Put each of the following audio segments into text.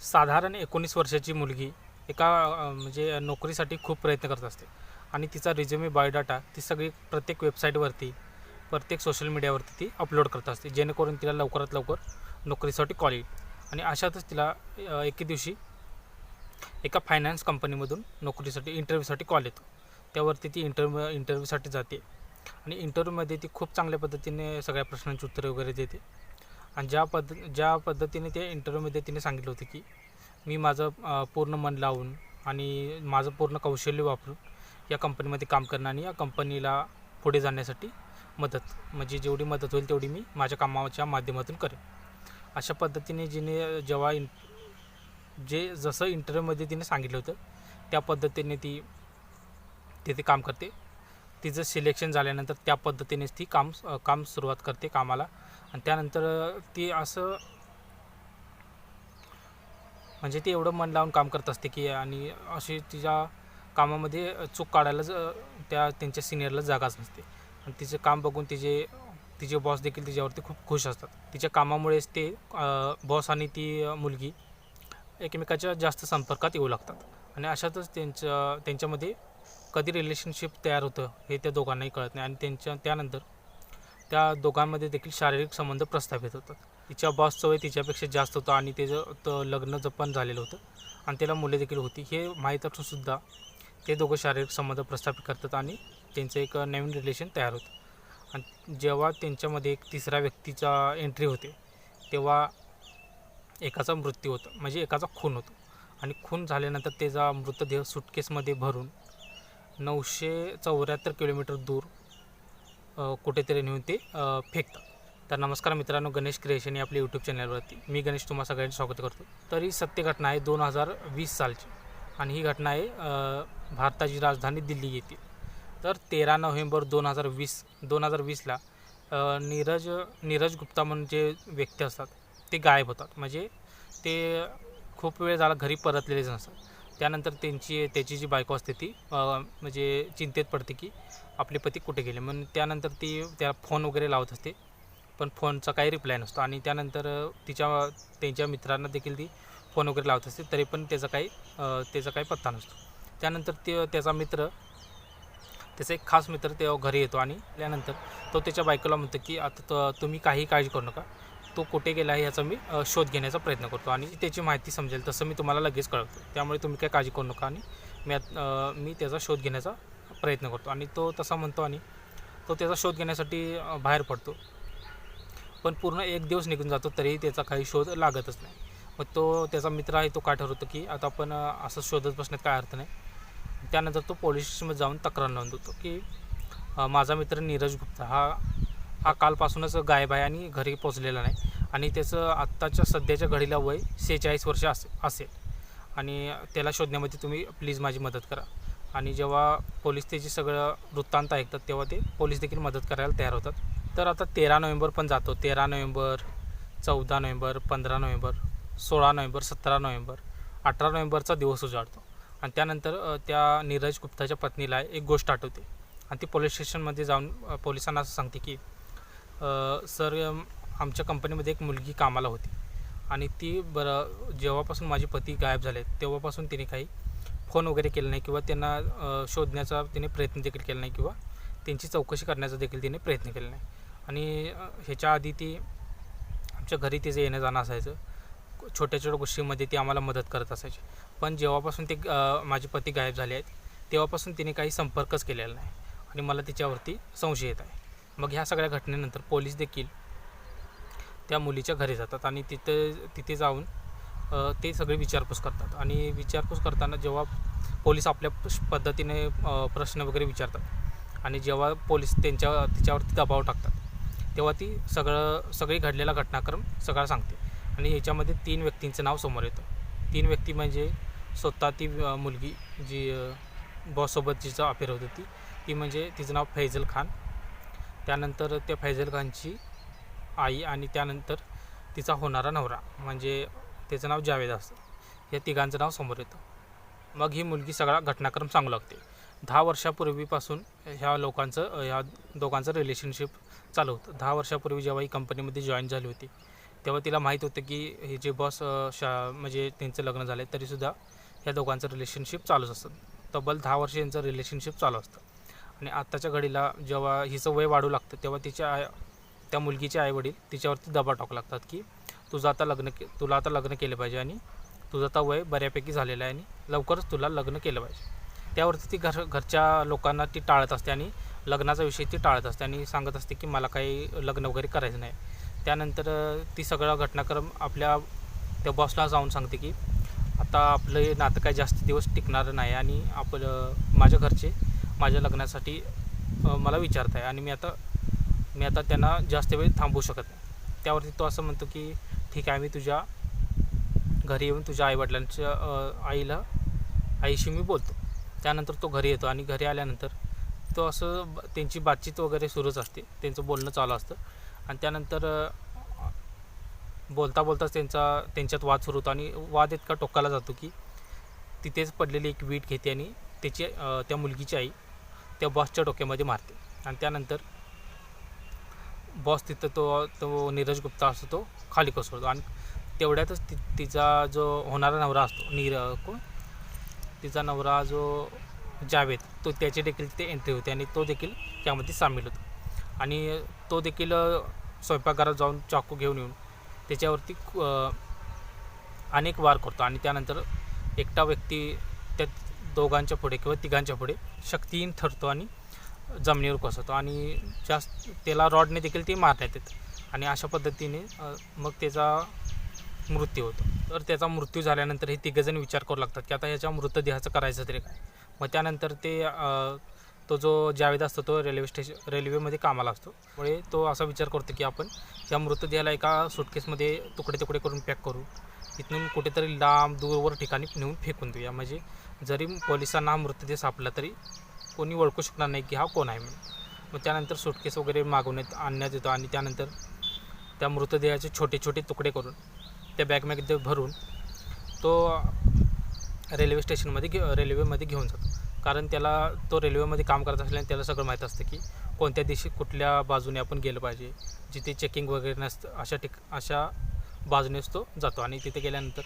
साधारण एकोणीस वर्षाची मुलगी एका म्हणजे नोकरीसाठी खूप प्रयत्न करत असते. आणि तिचा रिझ्युमे बायोडाटा ती सगळी प्रत्येक वेबसाईटवरती प्रत्येक सोशल मीडियावरती ती अपलोड करत असते. जेणेकरून तिला लवकरात लवकर नोकरीसाठी कॉल येईल. आणि अशातच तिला एके दिवशी एका फायनान्स कंपनीमधून नोकरीसाठी इंटरव्ह्यूसाठी कॉल येतो. त्यावरती ती इंटरव्ह्यू इंटरव्ह्यूसाठी जाते. आणि इंटरव्ह्यूमध्ये ती खूप चांगल्या पद्धतीने सगळ्या प्रश्नांची उत्तरे वगैरे देते. आणि ज्या पद्ध ज्या पद्धतीने त्या इंटरव्ह्यूमध्ये तिने सांगितलं होतं की मी माझं पूर्ण मन लावून आणि माझं पूर्ण कौशल्य वापरून या कंपनीमध्ये काम करणं आणि या कंपनीला पुढे जाण्यासाठी मदत म्हणजे जेवढी मदत होईल तेवढी मी माझ्या कामाच्या माध्यमातून करेन. अशा पद्धतीने जिने जेव्हा इन जे जसं इंटरव्ह्यूमध्ये तिने सांगितलं होतं त्या पद्धतीने ती तिथे काम करते. तिचं सिलेक्शन झाल्यानंतर त्या पद्धतीनेच ती काम काम सुरुवात करते कामाला. आणि त्यानंतर ती असं म्हणजे ती एवढं मन लावून काम करत असते की आणि अशी तिच्या कामामध्ये चूक काढायला त्या त्यांच्या सिनियरला जागाच नसते. आणि तिचं काम बघून तिचे तिचे बॉस देखील तिच्यावरती खूप खुश असतात. तिच्या कामामुळेच ते बॉस आणि ती मुलगी एकमेकाच्या जास्त संपर्कात येऊ लागतात. आणि अशातच त्यांच्या त्यांच्यामध्ये कधी रिलेशनशिप तयार होतं हे त्या दोघांनाही कळत नाही. आणि त्यांच्या त्यानंतर त्या दोघांमध्ये देखील शारीरिक संबंध प्रस्थापित होतात. तिच्या बॉसचं वय तिच्यापेक्षा जास्त होतं आणि त्याचं त लग्न जपन झालेलं होतं. आणि त्याला मुले देखील होती. हे माहीत असूनसुद्धा ते दोघं शारीरिक संबंध प्रस्थापित करतात आणि त्यांचं एक नवीन रिलेशन तयार होतं. आणि जेव्हा त्यांच्यामध्ये एक तिसऱ्या व्यक्तीचा एंट्री होते तेव्हा एकाचा मृत्यू होतो. म्हणजे एकाचा खून होतो. आणि खून झाल्यानंतर त्याचा मृतदेह सुटकेसमध्ये भरून नऊशे चौऱ्याहत्तर किलोमीटर दूर कुठेतरी नेऊन ते फेकतात. तर नमस्कार मित्रांनो गणेश क्रिएशन या आपल्या यूट्यूब चॅनलवरती मी गणेश तुम्हा सगळ्यांचं स्वागत करतो. तर ही सत्य घटना आहे दोन हजार वीस सालची. आणि ही घटना आहे भारताची राजधानी दिल्ली येथील तर तेरा नोव्हेंबर दोन हजार वीस दोन हजार वीसला नीरज नीरज गुप्ता म्हणून जे व्यक्ती असतात ते गायब होतात. म्हणजे ते खूप वेळ झाला घरी परतलेलेच नसतात. त्यानंतर त्यांची त्याची जी बायको असते ती म्हणजे चिंतेत पडते की आपले पती कुठे गेले. म्हणून त्यानंतर ती त्या फोन वगैरे लावत असते. पण फोनचा काही रिप्लाय नसतो. आणि त्यानंतर तिच्या त्यांच्या मित्रांना देखील ती फोन वगैरे लावत असते. तरी पण त्याचा काही त्याचा काही पत्ता नसतो. त्यानंतर ते त्याचा मित्र त्याचा एक खास मित्र तेव्हा घरी येतो. आणि त्यानंतर तो त्याच्या बायकोला म्हणतो की आता त- तुम्ही काही काळजी करू नका. तो कुठे गेला आहे याचा मी शोध घेण्याचा प्रयत्न करतो. आणि त्याची माहिती समजेल तसं मी तुम्हाला लगेच कळवतो. त्यामुळे तुम्ही काय काळजी करू नका आणि मी आत- मी त्याचा शोध घेण्याचा प्रयत्न करतो. आणि तो तसा म्हणतो आणि तो त्याचा शोध घेण्यासाठी बाहेर पडतो. पण पूर्ण एक दिवस निघून जातो तरीही त्याचा काही शोध लागतच नाही. मग तो त्याचा मित्र आहे तो काय ठरवतो की आता आपण असं शोधत बसण्यात काय अर्थ नाही. त्यानंतर तो पोलीस स्टेशनमध्ये जाऊन तक्रार नोंदवतो की माझा मित्र नीरज गुप्ता हा हा कालपासूनच गायब आहे आणि घरी पोचलेला नाही. आणि त्याचं आत्ताच्या सध्याच्या घडीला वय सेहेचाळीस वर्ष असे असेल. आणि त्याला शोधण्यामध्ये तुम्ही प्लीज माझी मदत करा. आणि जेव्हा पोलीस त्याची सगळं वृत्तांत ऐकतात तेव्हा ते पोलीस देखील मदत करायला तयार होतात. तर आता तेरा नोव्हेंबर पण जातो. तेरा नोव्हेंबर चौदा नोव्हेंबर पंधरा नोव्हेंबर सोळा नोव्हेंबर सतरा नोव्हेंबर अठरा नोव्हेंबरचा दिवस उजाडतो. आणि त्यानंतर त्या नीरज गुप्ताच्या पत्नीला एक गोष्ट आठवते. आणि ती पोलीस स्टेशनमध्ये जाऊन पोलिसांना असं सांगते की सर आमच्या कंपनीमध्ये एक मुलगी कामाला होती. आणि ती बरं जेव्हापासून माझे पती गायब झाले तेव्हापासून तिने काही फोन वगैरे केला नाही किंवा त्यांना शोधण्याचा तिने प्रयत्न देखील केला नाही किंवा त्यांची चौकशी करण्याचा देखील तिने प्रयत्न केला नाही. आणि ह्याच्या आधी ती आमच्या घरी तिचं येणं जाणं असायचं. छोट्या छोट्या गोष्टीमध्ये ती आम्हाला मदत करत असायची. पण जेव्हापासून ते माझे पती गायब झाले आहेत तेव्हापासून तिने काही संपर्कच केलेला नाही. आणि मला तिच्यावरती संशय येत आहे. मग ह्या सगळ्या घटनेनंतर पोलीस देखील त्या मुलीच्या घरी जातात आणि तिथे तिथे जाऊन ते सगळे विचारपूस करतात. आणि विचारपूस करताना जेव्हा पोलीस आपल्या पद्धतीने प्रश्न वगैरे विचारतात आणि जेव्हा पोलीस त्यांच्या तिच्यावरती दबाव टाकतात तेव्हा ती सगळं सगळी घडलेला घटनाक्रम सगळा सांगते. आणि याच्यामध्ये तीन व्यक्तींचं नाव समोर येतं. तीन व्यक्ती म्हणजे स्वतः ती मुलगी जी बॉससोबत जिचा अफेअर होत ती ती म्हणजे तिचं नाव फैजल खान त्यानंतर त्या फैजल खानची आई आणि त्यानंतर तिचा होणारा नवरा म्हणजे त्याचं नाव जावेद असतं. या तिघांचं नाव समोर येतं. मग ही मुलगी सगळा घटनाक्रम सांगू लागते. दहा वर्षापूर्वीपासून ह्या लोकांचं ह्या दोघांचं रिलेशनशिप चालू होतं. दहा वर्षापूर्वी जेव्हा ही कंपनीमध्ये जॉईन झाली होती तेव्हा तिला माहीत होतं की हे जे बॉस शा म्हणजे त्यांचं लग्न झालं आहे तरीसुद्धा ह्या दोघांचं रिलेशनशिप चालूच असतं. तब्बल दहा वर्ष यांचं रिलेशनशिप चालू असतं. आणि आत्ताच्या घडीला जेव्हा हिचं वय वाढू लागतं तेव्हा तिच्या आय त्या मुलगीचे आईवडील तिच्यावरती दबाव टाकू लागतात की तुझं आता लग्न के तुला आता लग्न केलं पाहिजे आणि तुझं आता वय बऱ्यापैकी झालेलं आहे आणि लवकरच तुला लग्न केलं पाहिजे. त्यावरती ती घर घरच्या लोकांना ती टाळत असते आणि लग्नाचा विषय ती टाळत असते आणि सांगत असते की मला काही लग्न वगैरे करायचं नाही. त्यानंतर ती सगळा घटनाक्रम आपल्या त्या बॉसला जाऊन सांगते की आता आपलं नातं काही जास्त दिवस टिकणारं नाही आणि आपलं माझ्या घरचे माझ्या लग्नासाठी मला विचारत आहे आणि मी आता मी आता त्यांना जास्त वेळ थांबवू शकत नाही. त्यावरती तो असं म्हणतो की ठीक आहे मी तुझ्या घरी येऊन तुझ्या आईवडिलांच्या आईला आईशी मी बोलतो. त्यानंतर तो घरी येतो आणि घरी आल्यानंतर तो असं ब- त्यांची बातचीत वगैरे सुरूच असते. त्यांचं बोलणं चालू असतं. आणि त्यानंतर बोलता बोलताच त्यांचा त्यांच्यात वाद सुरू होतो आणि वाद इतका टोकाला जातो की तिथेच पडलेली एक वीट घेते आणि त्याची त्या मुलगीची आई त्या बॉसच्या डोक्यामध्ये मारते. आणि त्यानंतर बॉस तिथं तो तो नीरज गुप्ता असतो तो खाली कोसळतो. आणि तेवढ्यातच ति तिचा जो होणारा नवरा असतो नीर कोण? तिचा नवरा जो जावेद तो त्याची देखील ते एंट्री होते आणि तो देखील त्यामध्ये सामील होतो. आणि तो देखील स्वयंपाकघरात जाऊन चाकू घेऊन येऊन त्याच्यावरती अनेक वार करतो. आणि त्यानंतर एकटा व्यक्ती त्या दोघांच्या पुढे किंवा तिघांच्या पुढे शक्तीहीन ठरतो आणि जमिनीवर कोसळतो. आणि जास्त त्याला रॉडने देखील ते मारण्यात येतं. आणि अशा पद्धतीने मग त्याचा मृत्यू होतो. तर त्याचा मृत्यू झाल्यानंतर हे तिघंजण विचार करू लागतात की आता ह्याच्या मृतदेहाचं करायचं तरी काय? मग त्यानंतर ते तो जो जावेद असतो तो रेल्वे स्टेशन रेल्वेमध्ये कामाला असतो. त्यामुळे तो असा विचार करतो की आपण या मृतदेहाला एका सुटकेसमध्ये तुकडे तुकडे करून पॅक करू. इथून कुठेतरी लांब दूरवर ठिकाणी नेऊन फेकून देऊया. म्हणजे जरी पोलिसांना हा मृतदेह सापडला तरी कोणी ओळखू शकणार नाही की हा कोण आहे म्हणून. मग त्यानंतर सुटकेस वगैरे मागवण्यात आणण्यात येतो आणि त्यानंतर त्या मृतदेहाचे छोटे छोटे तुकडे करून त्या बॅगमध्ये भरून तो रेल्वे स्टेशनमध्ये घे रेल्वेमध्ये घेऊन जातो. कारण त्याला तो रेल्वेमध्ये काम करत असल्याने त्याला सगळं माहीत असतं की कोणत्या दिवशी कुठल्या बाजूने आपण गेलं पाहिजे. जिथे चेकिंग वगैरे नसतं अशा ठिक अशा बाजूनेच तो जातो आणि तिथे गेल्यानंतर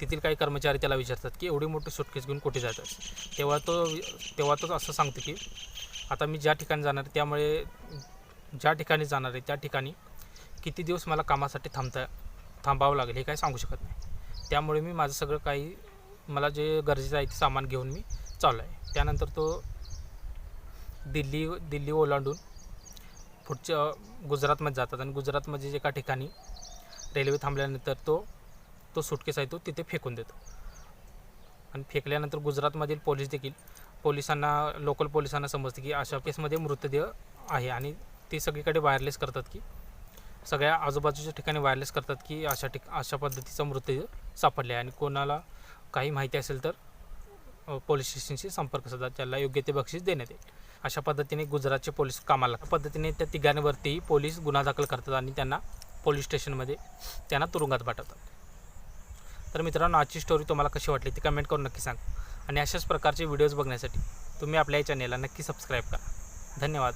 तेथील काही कर्मचारी त्याला विचारतात की एवढी मोठी सुटकेस घेऊन कुठे जातात तेव्हा तो तेव्हा तो असं सांगतो की आता मी ज्या ठिकाणी जाणार आहे, त्यामुळे ज्या ठिकाणी जाणार आहे त्या ठिकाणी किती दिवस मला कामासाठी थांबता थांबावं लागेल हे काही सांगू शकत नाही. त्यामुळे मी माझं सगळं काही मला जे गरजेचं आहे ते सामान घेऊन मी चाललो आहे. त्यानंतर तो दिल्ली दिल्ली ओलांडून पुढच्या गुजरातमध्ये जातात आणि गुजरातमध्ये एका ठिकाणी रेल्वे थांबल्यानंतर तो तो सुटकेस आहे तो तिथे फेकून देतो. आणि फेकल्यानंतर गुजरातमधील पोलीस देखील पोलिसांना लोकल पोलिसांना समजते की अशा केसमध्ये मृतदेह आहे. आणि ते सगळीकडे वायरलेस करतात की सगळ्या आजूबाजूच्या ठिकाणी वायरलेस करतात की अशा ठिक अशा पद्धतीचा मृतदेह सापडला आहे. आणि कोणाला काही माहिती असेल तर पोलीस स्टेशनशी संपर्क साधा. त्याला योग्य ते बक्षीस देण्यात येईल. अशा पद्धतीने गुजरातचे पोलीस कामाला पद्धतीने त्या तिघांवरती पोलीस गुन्हा दाखल करतात आणि त्यांना पोलीस स्टेशनमध्ये त्यांना तुरुंगात पाठवतात. तर मित्रांनो आजची स्टोरी तुम्हाला कशी वाटली ती कमेंट करून नक्की सांगा. आणि अशाच प्रकारचे व्हिडिओज बघण्यासाठी तुम्ही आपल्या या चॅनेलला नक्की सबस्क्राईब करा. धन्यवाद.